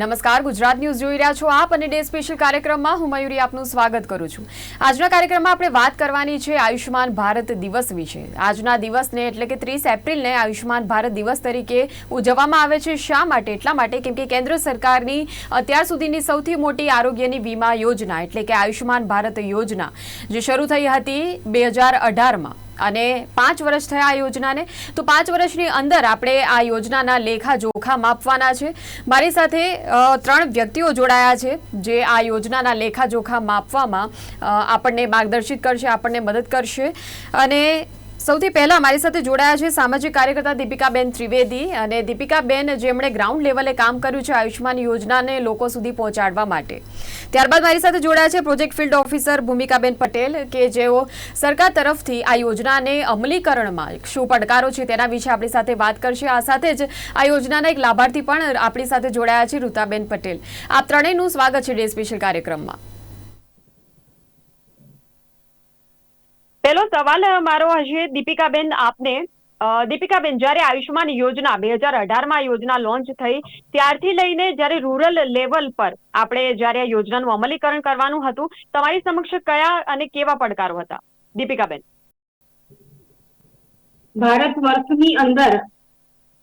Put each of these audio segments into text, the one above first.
નમસ્કાર, ગુજરાત ન્યૂઝ જોઈ રહ્યા છો આપ અને ડે સ્પેશિયલ કાર્યક્રમમાં હું મયુરી આપનું સ્વાગત કરું છું. આજના કાર્યક્રમમાં આપણે વાત કરવાની છે આયુષ્યમાન ભારત દિવસ વિશે. આજના દિવસને એટલે કે ત્રીસ એપ્રિલને આયુષ્યમાન ભારત દિવસ તરીકે ઉજવવામાં આવે છે. શા માટે? એટલા માટે કેમ કે કેન્દ્ર સરકારની અત્યાર સુધીની સૌથી મોટી આરોગ્યની વીમા યોજના એટલે કે આયુષ્યમાન ભારત યોજના જે શરૂ થઈ હતી બે હજાર અઢારમાં. અને પાંચ વર્ષ થયા આ યોજનાને. તો પાંચ વર્ષની અંદર આપણે આ યોજનાના લેખા જોખા માપવાના છે. મારી સાથે ત્રણ વ્યક્તિઓ જોડાયા છે, જે આ યોજનાના લેખા જોખા માપવામાં આપણને માર્ગદર્શિત કરશે, આપણને મદદ કરશે. અને સૌથી પહેલા મારી સાથે જોડાયા છે સામાજિક કાર્યકર્તા દીપિકાબેન ત્રિવેદી અને દીપિકાબેન, જેમણે ગ્રાઉન્ડ લેવલે કામ કર્યું છે આયુષ્યમાન યોજનાને લોકો સુધી પહોંચાડવા માટે. ત્યારબાદ મારી સાથે જોડાયા છે પ્રોજેક્ટ ફિલ્ડ ઓફિસર ભૂમિકાબેન પટેલ કે જેઓ સરકાર તરફથી આ યોજનાને અમલીકરણમાં શું પડકારો છે તેના વિશે આપણી સાથે વાત કરશે. આ સાથે જ આ યોજનાના એક લાભાર્થી પણ આપણી સાથે જોડાયા છે ઋતાબેન પટેલ. આપ ત્રણેયનું સ્વાગત છે ડે સ્પેશિયલ કાર્યક્રમમાં. પહેલો સવાલ મારો હશે દીપિકાબેન આપને. દીપિકાબેન, જ્યારે આયુષ્યમાન યોજના બે હજાર અઢારમાં યોજના લોન્ચ થઈ, ત્યારથી લઈને જ્યારે રૂરલ લેવલ પર આપણે જ્યારે આ યોજનાનું અમલીકરણ કરવાનું હતું, તમારી સમક્ષ કયા અને કેવા પડકારો હતા? દીપિકાબેન. ભારત વર્ષની અંદર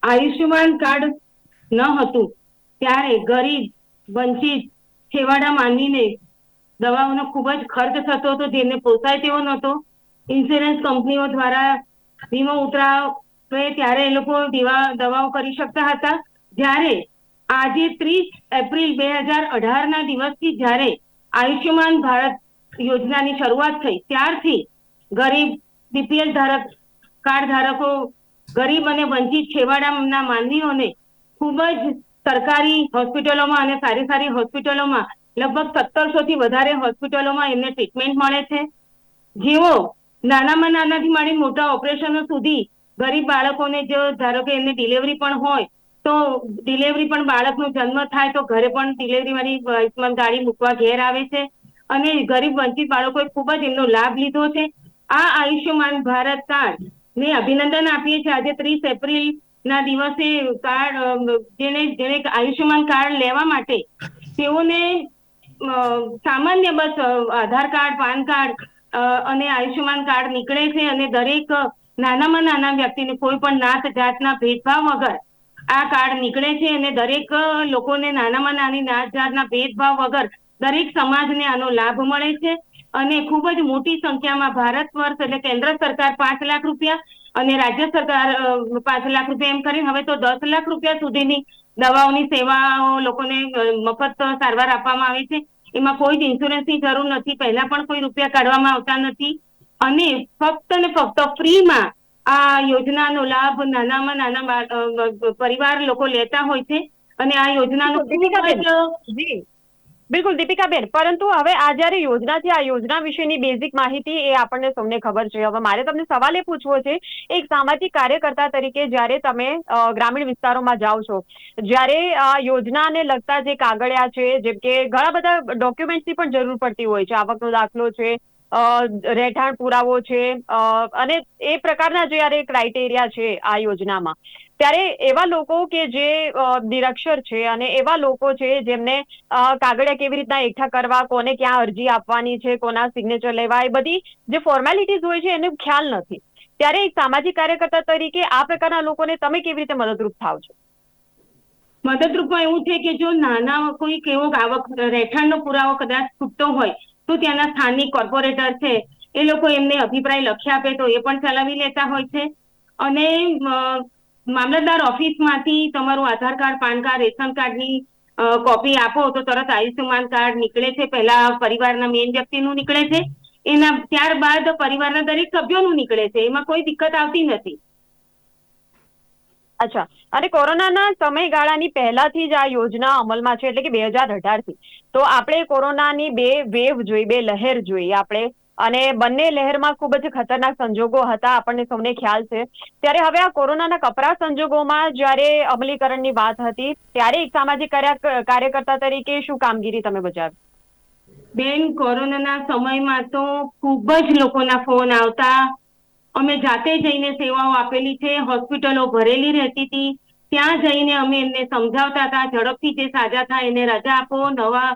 આયુષ્યમાન કાર્ડ ન હતું, ત્યારે ગરીબ, વંચિત, છેવાડા માનવીને દવાઓનો ખૂબ જ ખર્ચ થતો હતો, જેને પોસાય તેવો નહોતો. ઇન્સ્યોરન્સ કંપનીઓ દ્વારા વીમો ઉતરાવે ત્યારે એ લોકો દેવા, દવાઓ કરી શકતા હતા. જ્યારે આજે ત્રીસ એપ્રિલ બે હજાર અઢાર ના દિવસથી જ્યારે આયુષ્યમાન ભારત યોજનાની શરૂઆત થઈ, ત્યારથી ગરીબ, બીપીએલ ધારક કાર્ડ ધારકો, ગરીબ અને વંચિત છેવાડાના માનવીઓને ખૂબ જ સરકારી હોસ્પિટલોમાં અને સારી સારી હોસ્પિટલોમાં લગભગ સત્તરસો થી વધારે હોસ્પિટલોમાં એમને ટ્રીટમેન્ટ મળે છે. જેઓ નાનામાં નાનાથી માંડી મોટા ઓપરેશનો સુધી ગરીબ બાળકોને જો ધારો કે એમને ડિલિવરી પણ હોય, તો ડિલિવરી પણ બાળકનો જન્મ થાય તો ઘરે પણ ડિલિવરી વાળી આયુષ્યમાન ગાડી મૂકવા ઘેર આવે છે. અને ગરીબ વંચિત બાળકોએ ખૂબ જ એમનો લાભ લીધો છે. આ આયુષ્યમાન ભારત કાર્ડ ને અભિનંદન આપીએ છીએ. આજે ત્રીસ એપ્રિલ ના દિવસે કાર્ડ જેને જેને આયુષ્યમાન કાર્ડ લેવા માટે તેઓને સામાન્ય બસ આધાર કાર્ડ, પાન કાર્ડ અને આયુષ્યમાન કાર્ડ નીકળે છે અને દરેક નાનામાં નાના વ્યક્તિને કોઈ પણ નાત જાતના ભેદભાવ વગર આ કાર્ડ નીકળે છે અને દરેક લોકોને નાનામાં નાની નાત જાતના ભેદભાવ વગર દરેક સમાજને આનો લાભ મળે છે. અને ખૂબ જ મોટી સંખ્યામાં ભારત વર્ષ એટલે કેન્દ્ર સરકાર પાંચ લાખ રૂપિયા અને રાજ્ય સરકાર પાંચ લાખ રૂપિયા એમ કરીને હવે તો દસ લાખ રૂપિયા સુધીની દવાઓની સેવાઓ લોકોને મફત સારવાર આપવામાં આવે છે. એમાં કોઈ જ ઇન્સ્યોરન્સની જરૂર નથી. પહેલા પણ કોઈ રૂપિયા કાઢવામાં આવતા નથી. અને ફક્ત ને ફક્ત ફ્રીમાં આ યોજનાનો લાભ નાનામાં નાના પરિવાર લોકો લેતા હોય છે. અને આ યોજનાનો બિલકુલ, દીપિકાબેન. પરંતુ હવે આ જ્યારે યોજના છે, આ યોજના વિશેની બેઝિક માહિતી એ આપણને સૌને ખબર છે. હવે મારે તમને સવાલ એ પૂછવો છે, એક સામાજિક કાર્યકર્તા તરીકે જ્યારે તમે ગ્રામીણ વિસ્તારોમાં જાઓ છો, જ્યારે આ યોજનાને લગતા જે કાગળિયા છે, જેમ કે ઘણા બધા ડોક્યુમેન્ટ્સની પણ જરૂર પડતી હોય છે. આવકનો દાખલો છે રહેઠાણ પુરાવો છે. અને એ પ્રકારના જ્યારે ક્રાઇટેરિયા છે આ યોજનામાં. ત્યારે એવા લોકો કે જે નિરક્ષર છે અને એવા લોકો છે જેમને કાગળિયા કેવી રીતના એકઠા કરવા, કોને ક્યાં અરજી આપવાની છે, કોના સિગ્નેચર લેવા, એ બધી જે ફોર્મેલિટીઝ હોય છે એનો ખ્યાલ નથી. ત્યારે એક સામાજિક કાર્યકર્તા તરીકે આ પ્રકારના લોકોને તમે કેવી રીતે મદદરૂપ થાવ છો? મદદરૂપમાં એવું છે કે જો નાના કોઈ એવો આવક, રહેઠાણનો પુરાવો કદાચ ખૂટતો હોય તો ત્યાંના સ્થાનિક કોર્પોરેટર છે, એ લોકો એમને અભિપ્રાય લખી આપે તો એ પણ ચલાવી લેતા હોય છે. અને મામલતદાર ઓફિસમાંથી તમારું Aadhaar card, PAN card, ration કાર્ડની કોપી આપો તો તરત આયુષ્યમાન કાર્ડ નીકળે છે. પહેલા પરિવારના મેઇન વ્યક્તિનું નીકળે છે. એના ત્યારબાદ પરિવારના દરેક સભ્યોનું નીકળે છે. એમાં કોઈ દિક્કત આવતી નથી. અચ્છા. અને કોરોનાના સમયગાળાની પહેલાથી જ આ યોજના અમલમાં છે, એટલે કે બે હજાર અઢારથી. તો આપણે કોરોનાની બે વેવ જોઈ, બે લહેર જોઈ આપણે. અને બંને લહેરમાં ખૂબ જ ખતરનાક સંજોગો હતા, આપણને સૌને ખ્યાલ છે. ત્યારે હવે આ કોરોનાના કપરા સંજોગોમાં જ્યારે અમલીકરણની વાત હતી, ત્યારે એક સામાજિક કાર્ય- કાર્યકર્તા તરીકે શું કામગીરી તમે બજાવી? બેન, કોરોનાના સમયમાં તો ખૂબ જ લોકોના ફોન આવતા અમે જાતે જઈને સેવાઓ આપેલી છે, હોસ્પિટલો ભરેલી રહેતી હતી. ત્યાં જઈને અમે એમને સમજાવતા હતા, ઝડપથી જે સાજા થાય એને રજા આપો, નવા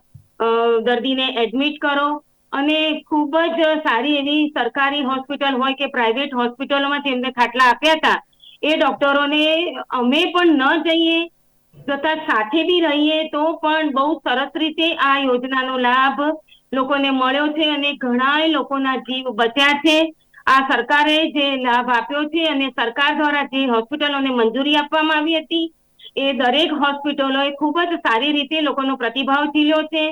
દર્દીને એડમિટ કરો. અને ખૂબ જ સારી એવી સરકારી હોસ્પિટલ હોય કે પ્રાઇવેટ હોસ્પિટલોમાં જેમને ખાટલા આપ્યા હતા, એ ડોક્ટરોને અમે પણ ન જઈએ, તથા સાથે બી રહીએ તો પણ બહુ સરસ રીતે આ યોજનાનો લાભ લોકોને મળ્યો છે અને ઘણા લોકોના જીવ બચ્યા છે. આ સરકારે જે લાભ આપ્યો છે અને સરકાર દ્વારા જે હોસ્પિટલોને મંજૂરી આપવામાં આવી હતી, એ દરેક હોસ્પિટલોએ ખૂબ જ સારી રીતે લોકોનો પ્રતિભાવ ઝીલ્યો છે.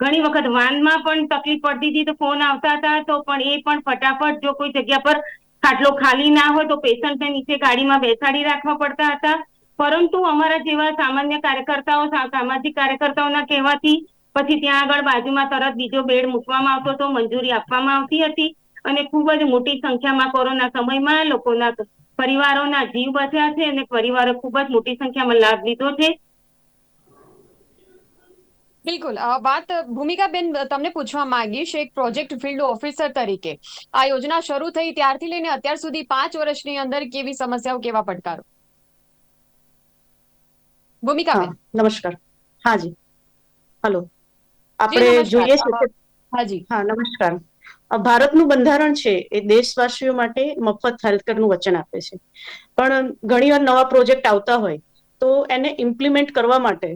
ઘણી વખત વાનમાં પણ તકલીફ પડતી હતી તો ફોન આવતા હતા, તો પણ એ પણ ફટાફટ જો કોઈ જગ્યા પર ખાટલો ખાલી ના હોય તો પેશન્ટને નીચે ગાડીમાં બેસાડી રાખવા પડતા હતા. પરંતુ અમારા જેવા સામાન્ય કાર્યકર્તાઓ સામાજિક કાર્યકર્તાઓના કહેવાથી પછી ત્યાં આગળ બાજુમાં તરત બીજો બેડ મૂકવામાં આવતો હતો મંજૂરી આપવામાં આવતી હતી. અને ખૂબ જ મોટી સંખ્યામાં કોરોના સમયમાં લોકોના પરિવારોના જીવ બચ્યા છે અને પરિવારો ખૂબ જ મોટી સંખ્યામાં લાભ લીધો છે. બિલકુલ. વાત ભૂમિકાબેન તમને પૂછવા માંગીશ એક પ્રોજેક્ટ ફિલ્ડ ઓફિસર તરીકે. આ યોજના શરૂ થઈ ત્યારથી લઈને અત્યાર સુધી પાંચ વર્ષની અંદર કેવી સમસ્યાઓ કેવા પડકારો? ભૂમિકાબેન. નમસ્કાર. હાજી હલો. આપણે નમસ્કાર. જોઈએ છે હાજી હા નમસ્કાર. ભારતનું બંધારણ છે એ દેશવાસીઓ માટે મફત હેલ્થકેરનું વચન આપે છે. પણ ઘણીવાર નવા પ્રોજેક્ટ આવતા હોય તો એને ઇમ્પ્લિમેન્ટ કરવા માટે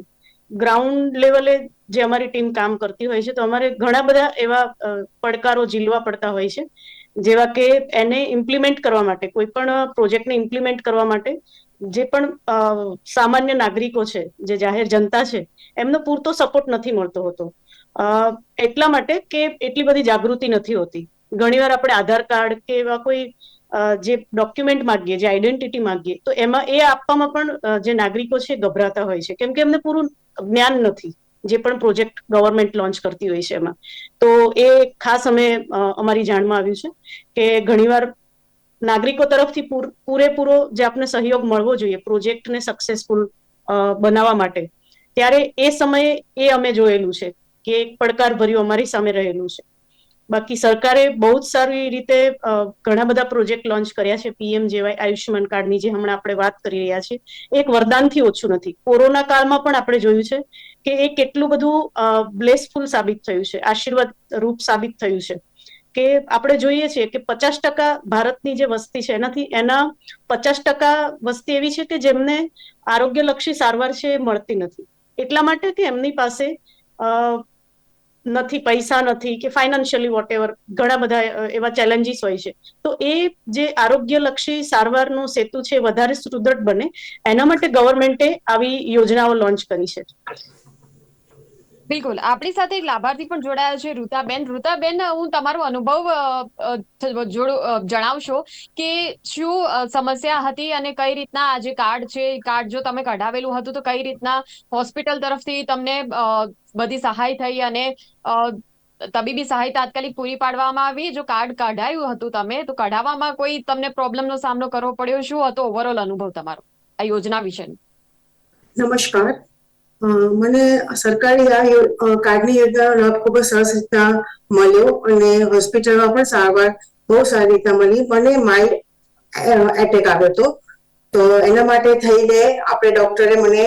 ગ્રાઉન્ડ લેવલે જે અમારી ટીમ કામ કરતી હોય છે તો અમારે ઘણા બધા એવા પડકારો ઝીલવા પડતા હોય છે. જેવા કે એને ઇમ્પ્લિમેન્ટ કરવા માટે, કોઈ પણ પ્રોજેક્ટને ઇમ્પ્લિમેન્ટ કરવા માટે જે પણ સામાન્ય નાગરિકો છે, જે જાહેર જનતા છે, એમનો પૂરતો સપોર્ટ નથી મળતો હોતો. એટલા માટે કે એટલી બધી જાગૃતિ નથી હોતી. ઘણીવાર આપણે આધાર કાર્ડ કે એવા કોઈ જે ડોક્યુમેન્ટ માંગીએ, જે આઈડેન્ટિટી માંગીએ, તો એમાં એ આપવામાં પણ જે નાગરિકો છે ગભરાતા હોય છે. કેમ કે એમને પૂરું જ્ઞાન નથી, જે પણ પ્રોજેક્ટ ગવર્મેન્ટ લોન્ચ કરતી હોય છે એમાં. તો એ ખાસ અમે અમારી જાણમાં આવ્યું છે કે ઘણીવાર નાગરિકો તરફથી પૂરેપૂરો જે આપને સહયોગ મળવો જોઈએ, પ્રોજેક્ટને સક્સેસફુલ બનાવવા માટે, ત્યારે એ સમયે એ અમે જોયેલું છે કે એક પડકાર ભર્યું અમારી સામે રહેલું છે. બાકી સરકારે બહુ જ સારી રીતે ઘણા બધા પ્રોજેક્ટ લોન્ચ કર્યા છે, પીએમ જેવાય, આયુષ્યમાન કાર્ડની જે હમણાં આપણે વાત કરી રહ્યા છીએ. એક વરદાનથી ઓછું નથી. કોરોના કાળમાં પણ આપણે જોયું છે કે એ કેટલું બધું બ્લેસફુલ સાબિત થયું છે, આશીર્વાદ રૂપ સાબિત થયું છે. કે આપણે જોઈએ છીએ કે પચાસ ટકા ભારતની જે વસ્તી છે, એનાથી, એના પચાસ ટકા વસ્તી એવી છે કે જેમને આરોગ્યલક્ષી સારવાર છે મળતી નથી. એટલા માટે કે એમની પાસે નથી, પૈસા નથી કે ફાઇનાન્શિયલી વોટ એવર ઘણા બધા એવા ચેલેન્જીસ હોય છે. તો એ જે આરોગ્યલક્ષી સારવારનો સેતુ છે વધારે સુદૃઢ બને. એના માટે ગવર્મેન્ટે આવી યોજનાઓ લોન્ચ કરી છે. બિલકુલ. આપણી સાથે એક લાભાર્થી પણ જોડાયા છે ઋતાબેન ઋતાબેન હું તમારો અનુભવ જણાવશો કે શું સમસ્યા હતી અને કઈ રીતના આ જે કાર્ડ છે કાર્ડ જો તમે કઢાવેલું હતું તો કઈ રીતના હોસ્પિટલ તરફથી તમને બધી સહાય થઈ અને તબીબી સહાય તાત્કાલિક પૂરી પાડવામાં આવી? જો કાર્ડ કઢાયું હતું તમે, તો કઢાવવામાં કોઈ તમને પ્રોબ્લેમનો સામનો કરવો પડ્યો? શું હતો ઓવરઓલ અનુભવ તમારો આ યોજના વિશેનો? નમસ્કાર. મને સરકારી આ કાર્ડની યોજનાનો લાભ ખૂબ જ સરસ રીતના મળ્યો અને હોસ્પિટલમાં પણ સારવાર બહુ સારી રીતના મળી. મને માઇલ્ડ એટેક આવ્યો હતો. તો એના માટે થઈને આપણે ડોક્ટરે મને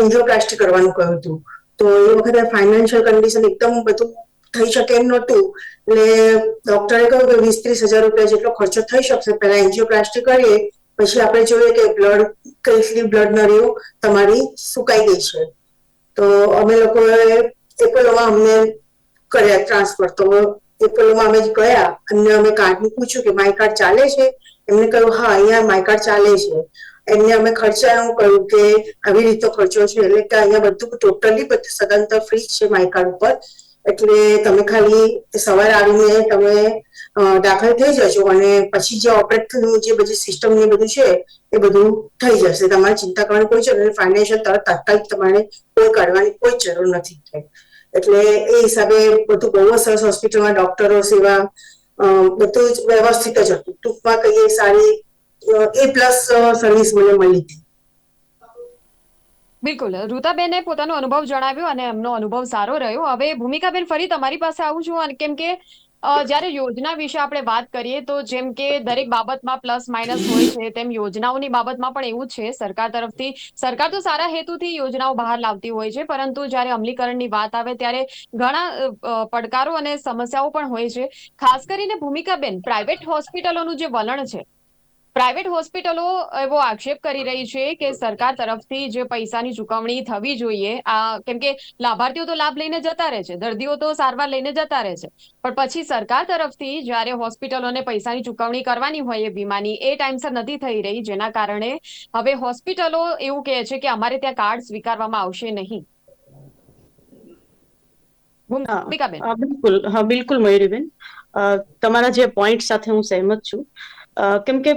એન્જિયોપ્લાસ્ટી કરવાનું કહ્યું હતું. તો એ વખતે ફાઇનાન્શિયલ કન્ડિશન એકદમ બધું થઈ શકે એમ નહોતું. એટલે ડોક્ટરે કહ્યું કે વીસ ત્રીસ હજાર રૂપિયા જેટલો ખર્ચો થઈ શકશે. પહેલા એન્જિયોપ્લાસ્ટી કરીએ પછી આપણે જોઈએ કે બ્લડ કેટલી બ્લડ નળીઓ તમારી સુકાઈ ગઈ છે. તો અમે લોકોએ એપોલોમાં અમને કર્યા ટ્રાન્સફર તો એપોલોમાં અમે ગયા. અને અમે કાર્ડનું પૂછ્યું કે માય કાર્ડ ચાલે છે? એમને કહ્યું, હા, અહીંયા માય કાર્ડ ચાલે છે. એમને અમે ખર્ચા એવું કહ્યું કે આવી રીતે ખર્ચો છે, એટલે કે અહીંયા બધું ટોટલી બધું સદંતર ફ્રી છે માય કાર્ડ ઉપર. એટલે તમે ખાલી સવારે આવીને તમે દાખલ થઈ જશો અને પછી જે ઓપરેટનું જે બધી સિસ્ટમ ને બધું છે, એ બધું થઈ જશે. તમારે ચિંતા કરવાની કોઈ જરૂર નથી. ફાઇનાન્શિયલ તરત તાત્કાલિક તમારે કોઈ કાઢવાની કોઈ જરૂર નથી એટલે એ હિસાબે બધું બહુ સરસ હોસ્પિટલમાં ડોક્ટરો, સેવા બધું જ વ્યવસ્થિત જ હતું. ટૂંકમાં કહીએ સારી એ પ્લસ સર્વિસ મને મળી હતી. બિલકુલ. ઋતાબેને પોતાનો અનુભવ જણાવ્યો અને એમનો અનુભવ સારો રહ્યો. હવે ભૂમિકાબેન ફરી તમારી પાસે આવું છું કેમ કે જ્યારે યોજના વિશે આપણે વાત કરીએ તો જેમ કે દરેક બાબતમાં પ્લસ માઇનસ હોય છે, તેમ યોજનાઓની બાબતમાં પણ એવું છે. સરકાર તરફથી, સરકાર તો સારા હેતુથી યોજનાઓ બહાર લાવતી હોય છે, પરંતુ જ્યારે અમલીકરણની વાત આવે ત્યારે ઘણા પડકારો અને સમસ્યાઓ પણ હોય છે. ખાસ કરીને ભૂમિકાબેન પ્રાઇવેટ હોસ્પિટલોનું જે વલણ છે પ્રાઇવેટ હોસ્પિટલો એવો આક્ષેપ કરી રહી છે કે સરકાર તરફથી જે પૈસાની ચૂકવણી થવી જોઈએ આ કેમ કે લાભાર્થીઓ તો લાભ લઈને જતા રહે છે દર્દીઓ તો સારવાર લઈને જતા રહે છે. પણ પછી સરકાર તરફથી જ્યારે હોસ્પિટલોને પૈસાની ચૂકવણી કરવાની હોય એ વીમાની એ ટાઈમસર નથી થઈ રહી જેના કારણે હવે હોસ્પિટલો એવું કહે છે કે અમારે ત્યાં કાર્ડ સ્વીકારવામાં આવશે નહીં. બિલકુલ હા બિલકુલ મયુરીબેન. તમારા જે પોઈન્ટ સાથે હું સહેમત છું. કેમ કે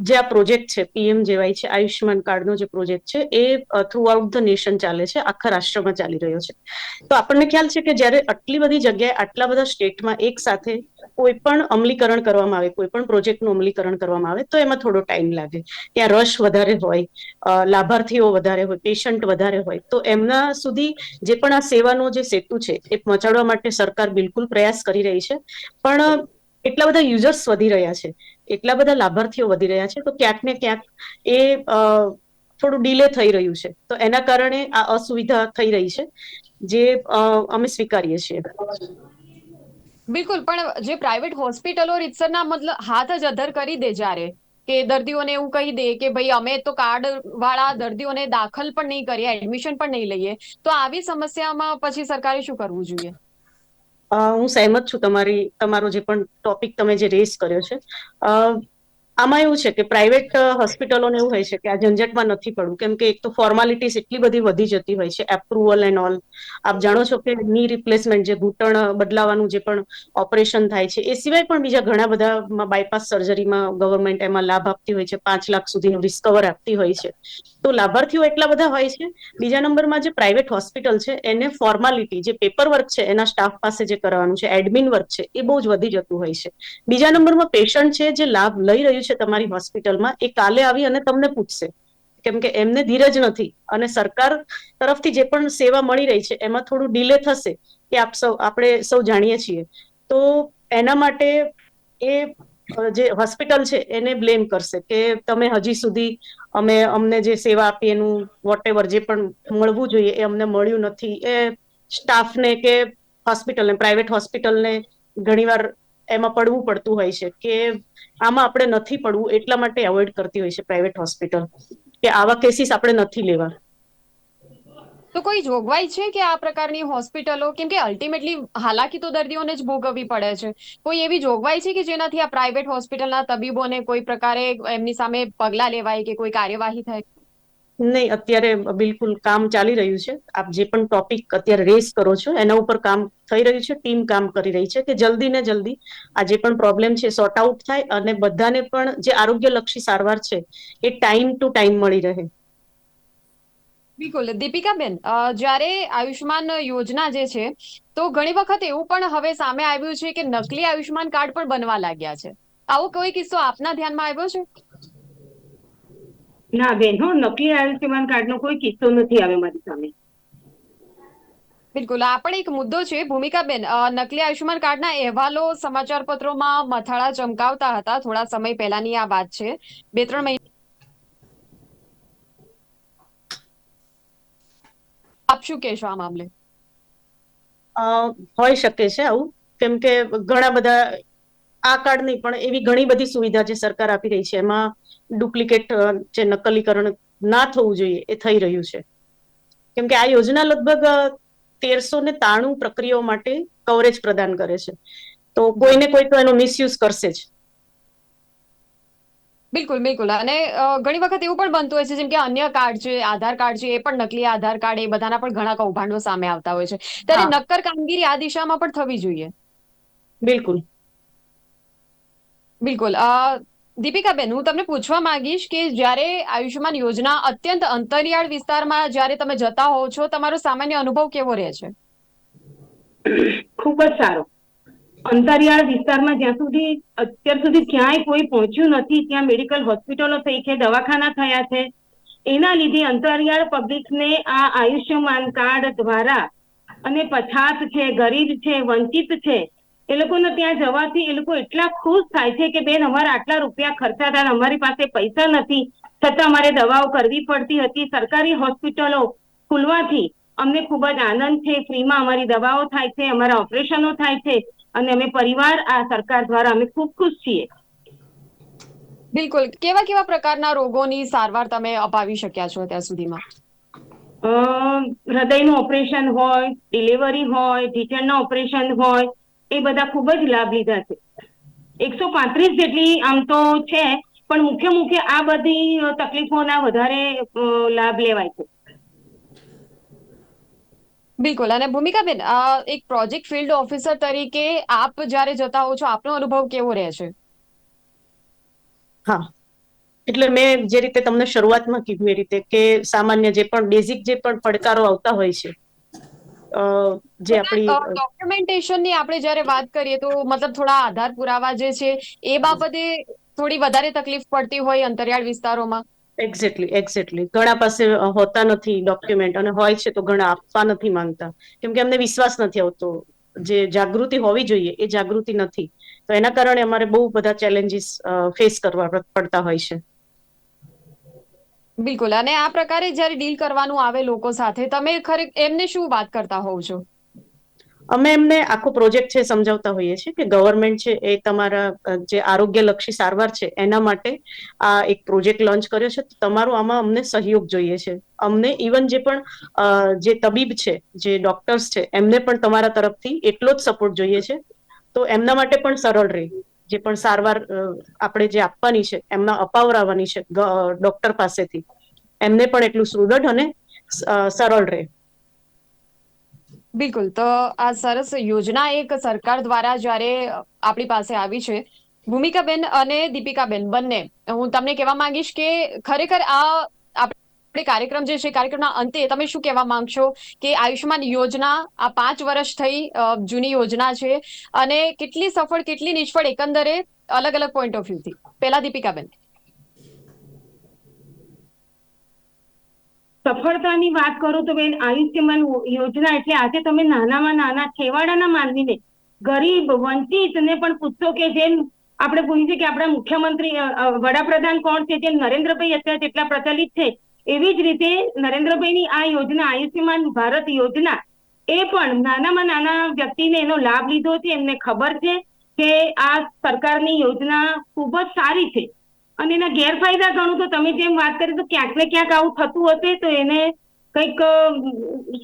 જે આ પ્રોજેક્ટ છે, પીએમ જેવાય છે, આયુષ્યમાન કાર્ડનો જે પ્રોજેક્ટ છે, એ થ્રુ આઉટ ધ નેશન ચાલે છે, આખા રાષ્ટ્રમાં ચાલી રહ્યો છે. તો આપણને ખ્યાલ છે કે જ્યારે આટલી બધી જગ્યાએ આટલા બધા સ્ટેટમાં એક સાથે કોઈ પણ અમલીકરણ કરવામાં આવે, કોઈ પણ પ્રોજેક્ટનું અમલીકરણ કરવામાં આવે, તો એમાં થોડો ટાઈમ લાગે. ત્યાં રશ વધારે હોય લાભાર્થીઓ વધારે હોય, પેશન્ટ વધારે હોય, તો એમના સુધી જે પણ આ સેવાનો જે સેતુ છે, એ પહોંચાડવા માટે સરકાર બિલકુલ પ્રયાસ કરી રહી છે. પણ, એટલા બધા યુઝર્સ વધી રહ્યા છે. એટલા બધા લાભાર્થીઓ વધી રહ્યા છે, તો ક્યાંક ને ક્યાંક એ થોડું ડીલે થઈ રહ્યું છે. તો એના કારણે આ અસુવિધા થઈ રહી છે, જે અમે સ્વીકારીએ છીએ. બિલકુલ, પણ જે પ્રાઇવેટ હોસ્પિટલો રીતસરના મતલબ હાથ જ અધર કરી દે જ્યારે કે દર્દીઓને એવું કહી દે કે ભાઈ અમે તો કાર્ડ વાળા દર્દીઓને દાખલ પણ નહીં કરીએ એડમિશન પણ નહીં લઈએ, તો આવી સમસ્યામાં પછી સરકારે શું કરવું જોઈએ? હું સહેમત છું તમારી તમારો જે પણ ટોપિક તમે જે રેસ કર્યો છે. આમાં એવું છે કે પ્રાઇવેટ હોસ્પિટલોને એવું હોય છે કે આ ઝંઝટમાં નથી પડવું. કેમ કે એક તો ફોર્માલિટીસ એટલી બધી વધી જતી હોય છે એપ્રુવલ એન્ડ ઓલ આપ જાણો છો કે ની રિપ્લેસમેન્ટ જે ઘૂંટણ બદલાવાનું જે પણ ઓપરેશન થાય છે, એ સિવાય પણ બીજા ઘણા બધા બાયપાસ સર્જરીમાં ગવર્મેન્ટ એમાં લાભ આપતી હોય છે, પાંચ લાખ સુધીનું રિસ્કવર આપતી હોય છે. તો લાભાર્થીઓ એટલા બધા હોય છે, બીજા નંબરમાં જે પ્રાઇવેટ હોસ્પિટલ છે, એને ફોર્માલિટી જે પેપર વર્ક છે, એના સ્ટાફ પાસે જે કરવાનું છે એડમિન વર્ક છે, એ બહુ જ વધી જતું હોય છે. બીજા નંબરમાં પેશન્ટ છે જે લાભ લઈ રહ્યું છે તમારી હોસ્પિટલમાં, એ કાલે આવી અને તમને પૂછશે. કેમ કે એમને ધીરજ નથી. અને સરકાર તરફથી જે પણ સેવા મળી રહી છે, એમાં થોડું ડીલે થશે કે આપ સૌ, આપણે સૌ જાણીએ છીએ. તો એના માટે એ જે હોસ્પિટલ છે, એને બ્લેમ કરશે કે તમે હજી સુધી અમે, અમને જે સેવા આપી એનું વોટ જે પણ મળવું જોઈએ, એ અમને મળ્યું નથી. એ સ્ટાફને કે હોસ્પિટલને પ્રાઇવેટ હોસ્પિટલને ઘણીવાર એમાં પડવું પડતું હોય છે કે આમાં આપણે નથી પડવું એટલા માટે એવોઈડ કરતી હોય છે પ્રાઇવેટ હોસ્પિટલ કે આવા કેસીસ આપણે નથી લેવા. તો કોઈ જોગવાઈ છે કે આ પ્રકારની હોસ્પિટલો? કેમ કે અલ્ટિમેટલી હાલાકી તો દર્દીઓને જ ભોગવવી પડે છે. કોઈ એવી જોગવાઈ છે કે જેનાથી આ પ્રાઇવેટ હોસ્પિટલના તબીબોને કોઈ પ્રકારે એમની સામે પગલાં લેવાય કે કોઈ કાર્યવાહી થાય? નહીં, અત્યારે બિલકુલ કામ ચાલી રહ્યું છે. આપ જે પણ ટોપિક અત્યારે રેસ કરો છો, એના ઉપર કામ થઈ રહ્યું છે ટીમ કામ કરી રહી છે, કે જલ્દી ને જલ્દી આ જે પણ પ્રોબ્લેમ છે સોર્ટ આઉટ થાય અને બધાને પણ જે આરોગ્યલક્ષી સારવાર છે, એ ટાઈમ ટુ ટાઈમ મળી રહે. બિલકુલ. દીપિકાબેન જ્યારે આયુષ્માન યોજના જે છે, તો ઘણી વખત એવું પણ હવે સામે આવ્યું છે કે નકલી આયુષ્માન કાર્ડ પણ બનવા લાગ્યા છે. આવો કોઈ કિસ્સો આપના ધ્યાનમાં આવ્યો છે? ના બેન હું નકલી આયુષ્યમાન કાર્ડનો કોઈ કિસ્સો નથી આવ્યો મારી સામે. બિલકુલ. આ પણ એક મુદ્દો છે. ભૂમિકાબેન નકલી આયુષ્યમાન કાર્ડના અહેવાલો સમાચાર પત્રોમાં મથાળા ચમકાવતા હતા થોડા સમય પહેલાની આ વાત છે. બે ત્રણ મહિના આપ શું કહેશો આ મામલે? અ, હોઈ શકે છે આવું. કેમ કે ઘણા બધા આ કાર્ડ નહીં પણ એવી ઘણી બધી સુવિધા જે સરકાર આપી રહી છે. એમાં ડુપ્લિકેટ જે નકલીકરણ ના થવું જોઈએ એ થઈ રહ્યું છે. કેમ કે આ યોજના લગભગ તેરસો ને તાણું પ્રક્રિયાઓ માટે કવરેજ પ્રદાન કરે છે. તો કોઈને કોઈ તો એનો મિસયુઝ કરશે જ. બિલકુલ બિલકુલ. અને ઘણી વખત એવું પણ બનતું હોય છે જેમ કે અન્ય કાર્ડ છે આધાર કાર્ડ છે એ પણ નકલી આધાર કાર્ડ એ બધાના પણ ઘણા કૌભાંડો સામે આવતા હોય છે. ત્યારે નક્કર કામગીરી આ દિશામાં પણ થવી જોઈએ. બિલકુલ. બિલકુલ. દીપિકાબેન હું તમને પૂછવા માંગીશ કે જ્યારે આયુષ્યમાન યોજના અત્યંત અંતરિયાળ વિસ્તારમાં જ્યારે તમે જતા હોવ છો, તમારો સામાન્ય અનુભવ કેવો રહે છે? ખૂબ જ સારો. અંતરિયાળ વિસ્તારમાં જ્યાં સુધી, અત્યાર સુધી ક્યાંય કોઈ પહોંચ્યું નથી, ત્યાં મેડિકલ હોસ્પિટલો થઈ છે, દવાખાના થયા છે, એના લીધે અંતરિયાળ પબ્લિકને આ આયુષ્યમાન કાર્ડ દ્વારા અને પછાત છે, ગરીબ છે, વંચિત છે એ લોકોને ત્યાં જવાથી એ લોકો એટલા ખુશ થાય છે કે બેન અમારા આટલા રૂપિયા ખર્ચા હતા અમારી પાસે પૈસા નથી. છતાં અમારે દવાઓ કરવી પડતી હતી. સરકારી હોસ્પિટલો ખુલવાથી અમને ખૂબ જ આનંદ છે. ફ્રીમાં અમારી દવાઓ થાય છે અમારા ઓપરેશનો થાય છે અને અમે પરિવાર આ સરકાર દ્વારા અમે ખૂબ ખુશ છીએ. બિલકુલ. કેવા કેવા પ્રકારના રોગોની સારવાર તમે અપાવી શક્યા છો અત્યાર સુધીમાં? અ, હૃદયનું ઓપરેશન હોય ડિલિવરી હોય ઢીચણના ઓપરેશન હોય એ બધા ખૂબ જ લાભ લીધા છે. એકસો પાંત્રીસ જેટલી આમ તો છે પણ મુખ્ય મુખ્ય આ બધી તકલીફોના વધારે લાભ લેવાય છે. બિલકુલ. અને ભૂમિકાબેન એક પ્રોજેક્ટ ફિલ્ડ ઓફિસર તરીકે આપ જ્યારે જતા હો છો આપનો અનુભવ કેવો રહે છે? હા. એટલે મેં જે રીતે તમને શરૂઆતમાં કીધું એ રીતે કે સામાન્ય જે પણ બેઝિક જે પણ પડકારો આવતા હોય છે જે આપણી ડોક્યુમેન્ટેશનની આપણે જ્યારે વાત કરીએ તો મતલબ થોડા આધાર પુરાવા જે છે એ બાબતે થોડી વધારે તકલીફ પડતી હોય અંતરિયાળ વિસ્તારોમાં. એક્ઝેક્ટલી એક્ઝેક્ટલી ઘણા પાસે હોતા નથી ડોક્યુમેન્ટ અને હોય છે તો ઘણા આપવા નથી માંગતા. કેમ કે અમને વિશ્વાસ નથી આવતો. જે જાગૃતિ હોવી જોઈએ એ જાગૃતિ નથી. તો એના કારણે અમારે બહુ બધા ચેલેન્જીસ ફેસ કરવા પડતા હોય છે. બિલકુલ. અને આ પ્રકારે જ્યારે ડીલ કરવાનું આવે લોકો સાથે, તમે ખરે એમને શું વાત કરતા હોવ છો? અમે એમને આખો પ્રોજેક્ટ છે સમજાવતા હોઈએ છીએ કે ગવર્મેન્ટ છે એ તમારા જે આરોગ્યલક્ષી સારવાર છે એના માટે આ એક પ્રોજેક્ટ લોન્ચ કર્યો છે. તો તમારો આમાં અમને સહયોગ જોઈએ છે. અમને ઇવન જે પણ જે તબીબ છે, જે ડોક્ટર્સ છે એમને પણ તમારા તરફથી એટલો જ સપોર્ટ જોઈએ છે. તો એમના માટે પણ સરળ રહે જે પણ સારવાર આપણે જે આપવાની છે, એમના અપાવરાવવાની છે ડોક્ટર પાસેથી, એમને પણ એટલું સુદૃઢ અને સરળ રહે. બિલકુલ. તો આ સરસ યોજના એક સરકાર દ્વારા જ્યારે આપણી પાસે આવી છે. ભૂમિકાબેન અને દીપિકાબેન બંને, હું તમને કહેવા માંગીશ કે ખરેખર આ આપણે કાર્યક્રમ જે છે કાર્યક્રમના અંતે તમે શું કહેવા માંગશો? કે આયુષ્યમાન યોજના આ પાંચ વર્ષ થઈ જૂની યોજના છે અને કેટલી સફળ, કેટલી નિષ્ફળ એકંદરે અલગ અલગ પોઈન્ટ ઓફ વ્યૂથી પહેલા દીપિકાબેન. સફળતાની વાત કરું તો બેન, આયુષ્યમાન યોજના એટલે આજે તમે નાનામાં નાના, છેવાડાના માનવીને ગરીબ, વંચિત ને પણ પૂછશો કે જેમ આપણે પૂછીએ કે આપણા મુખ્યમંત્રી વડાપ્રધાન કોણ છે, જેમ નરેન્દ્રભાઈ અત્યારે જેટલા પ્રચલિત છે એવી જ રીતે નરેન્દ્રભાઈની આ યોજના, આયુષ્યમાન ભારત યોજના, એ પણ નાનામાં નાના વ્યક્તિને એનો લાભ લીધો છે. એમને ખબર છે કે આ સરકારની યોજના ખૂબ જ સારી છે. અને એના ગેરફાયદા ગણું તો તમે જેમ વાત કરી તો ક્યાંક ને ક્યાંક આવું થતું હશે તો એને કંઈક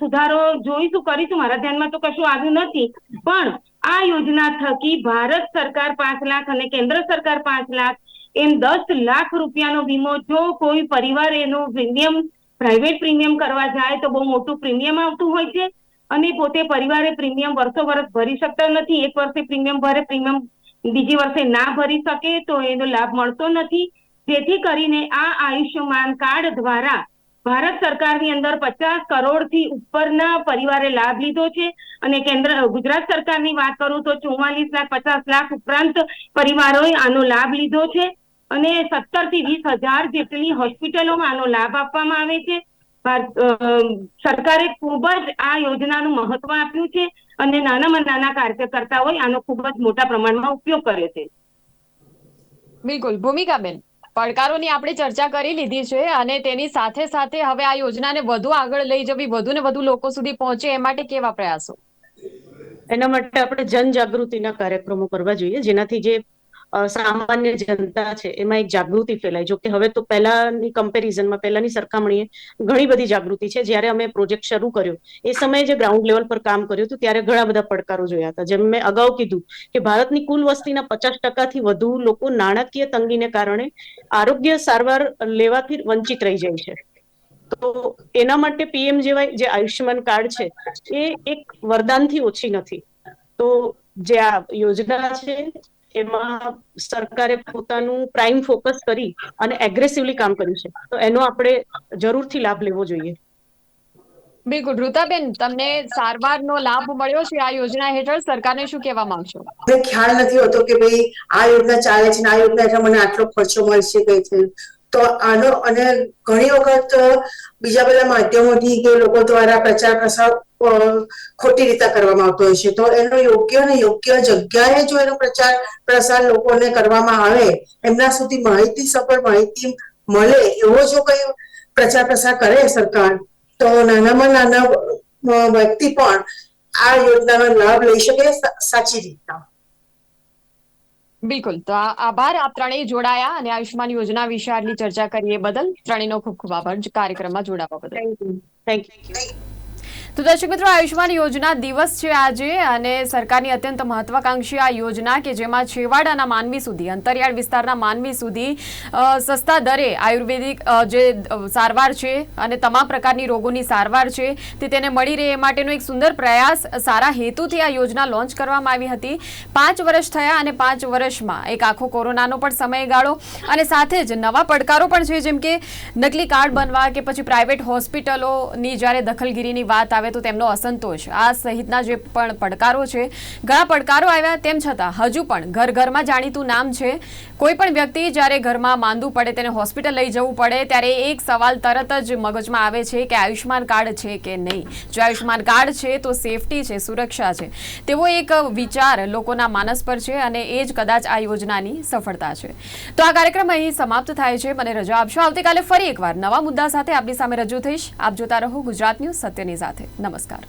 સુધારો જોઈશું, કરીશું. મારા ધ્યાનમાં તો કશું આવ્યું નથી. પણ આ યોજના થકી ભારત સરકાર પાંચ લાખ અને કેન્દ્ર સરકાર પાંચ લાખ એમ દસ લાખ રૂપિયાનો વીમો જો કોઈ પરિવાર એનો પ્રીમિયમ પ્રાઇવેટ પ્રીમિયમ કરવા જાય તો બહુ મોટું પ્રીમિયમ આવતું હોય છે. અને પોતે પરિવારે પ્રીમિયમ વર્ષો વર્ષ ભરી શકતા નથી. એક વર્ષે પ્રીમિયમ ભરે, પ્રીમિયમ બીજી વર્ષે ના ભરી શકે તો એનો લાભ મળતો નથી. જેથી કરીને આ આયુષ્યમાન કાર્ડ દ્વારા ભારત સરકારની અંદર પચાસ કરોડથી ઉપરના પરિવારે લાભ લીધો છે. અને કેન્દ્ર, ગુજરાત સરકારની વાત કરું તો ચુમ્માલીસ લાખ, પચાસ લાખ ઉપરાંત પરિવારોએ આનો લાભ લીધો છે. અને સત્તરથી વીસ હજાર જેટલી હોસ્પિટલોમાં આનો લાભ આપવામાં આવે છે. સરકારે ખૂબ જ આ યોજનાનું મહત્વ આપ્યું છે અને નાનામાં નાના કાર્યકર્તાઓએ આનો ખૂબ જ મોટા પ્રમાણમાં ઉપયોગ કર્યો છે. બિલકુલ. ભૂમિકાબેન પડકારોની આપણે ચર્ચા કરી લીધી છે અને તેની સાથે સાથે હવે આ યોજનાને વધુ આગળ લઈ જવી વધુ ને વધુ લોકો સુધી પહોંચે એ માટે કેવા પ્રયાસો? એના માટે આપણે જનજાગૃતિના કાર્યક્રમો કરવા જોઈએ જેનાથી જે સામાન્ય જનતા છે, એમાં એક જાગૃતિ ફેલાય. જો કે હવે તો પહેલાની કમ્પેરિઝનમાં પહેલાની સરખામણીએ ઘણી બધી જાગૃતિ છે. જ્યારે અમે પ્રોજેક્ટ શરૂ કર્યો, એ સમયે જે ગ્રાઉન્ડ લેવલ પર કામ કર્યું હતું, ત્યારે ઘણા બધા પડકારો જોયા હતા. જેમ મેં અગાઉ કીધું કે ભારતની કુલ વસ્તીના પચાસ ટકાથી વધુ લોકો નાણાકીય તંગીને કારણે આરોગ્ય સારવાર લેવાથી વંચિત રહી જાય છે. તો એના માટે પીએમ જેવાય જે આયુષ્યમાન કાર્ડ છે, એ એક વરદાનથી ઓછી નથી. તો જે આ યોજના છે એમાં સરકારે પોતાનું પ્રાઇમ ફોકસ કરી અને એગ્રેસિવલી કામ કર્યું છે. તો એનો આપણે જરૂરથી લાભ લેવો જોઈએ. બિલકુલ. ઋતાબેન તમને સારવારનો લાભ મળ્યો છે આ યોજના હેઠળ? સરકારને શું કહેવા માંગશો? મને ખ્યાલ નથી હોતો કે ભાઈ આ યોજના ચાલે છે આ યોજના હેઠળ મને આટલો ખર્ચો મળશે કઈ થયું તો આનો અને ઘણી વખત બીજા બધા માધ્યમોથી કે લોકો દ્વારા પ્રચાર પ્રસાર ખોટી રીતે કરવામાં આવતો હોય છે. તો એનો યોગ્ય ને યોગ્ય જગ્યાએ જો એનો પ્રચાર પ્રસાર લોકોને કરવામાં આવે, એમના સુધી માહિતી, સફળ માહિતી મળે એવો જો કઈ પ્રચાર પ્રસાર કરે સરકાર, તો નાનામાં નાના વ્યક્તિ પણ આ યોજનાનો લાભ લઈ શકે સાચી રીતના. બિલકુલ. તો આભાર. આપ ત્રણેય જોડાયા અને આયુષ્માન યોજના વિશે આટલી ચર્ચા કરીએ બદલ. ત્રણેયનો ખૂબ ખૂબ આભાર કાર્યક્રમમાં જોડાવા બદલ. થેન્ક યુ થેન્ક યુ તો દર્શક મિત્રો આયુષ્માન યોજના દિવસ છે આજે અને સરકારની અત્યંત મહત્વાકાંક્ષી આ યોજના કે જેમાં છેવાડાના માનવી સુધી, અંતરિયાળ વિસ્તારના માનવી સુધી સસ્તા દરે આયુર્વેદિક જે સારવાર છે અને તમામ પ્રકારની રોગોની સારવાર છે તે તેને મળી રહે એ માટેનો એક સુંદર પ્રયાસ સારા હેતુથી આ યોજના લોન્ચ કરવામાં આવી હતી. પાંચ વર્ષ થયા અને પાંચ વર્ષમાં એક આખો કોરોનાનો પણ સમયગાળો અને સાથે જ નવા પડકારો પણ છે, જેમ કે નકલી કાર્ડ બનવા કે પછી પ્રાઇવેટ હોસ્પિટલોની જ્યારે દખલગીરીની વાત આવે તો તેમનો અસંતોષ. આ સહિતના જે પણ પડકારો છે, ઘણા પડકારો આવ્યા તેમ છતાં હજુ પણ ઘર ઘરમાં જાણીતું નામ છે કોઈ પણ વ્યક્તિ જ્યારે ઘરમાં માંદું પડે તેને હોસ્પિટલ લઈ જવું પડે, ત્યારે એક સવાલ તરત જ મગજમાં આવે છે કે આયુષ્માન કાર્ડ છે કે નહીં? જો આયુષ્યમાન કાર્ડ છે તો સેફટી છે, સુરક્ષા છે. તેવો એક વિચાર લોકોના માનસ પર છે અને એ જ કદાચ આ યોજનાની સફળતા છે. તો આ કાર્યક્રમ અહીં સમાપ્ત થાય છે. મને રજા આપશો? આવતીકાલે ફરી એકવાર નવા મુદ્દા સાથે આપની સામે રજૂ થઈશ. આપ જોતા રહો ગુજરાત ન્યૂઝ સત્યની સાથે. નમસ્કાર.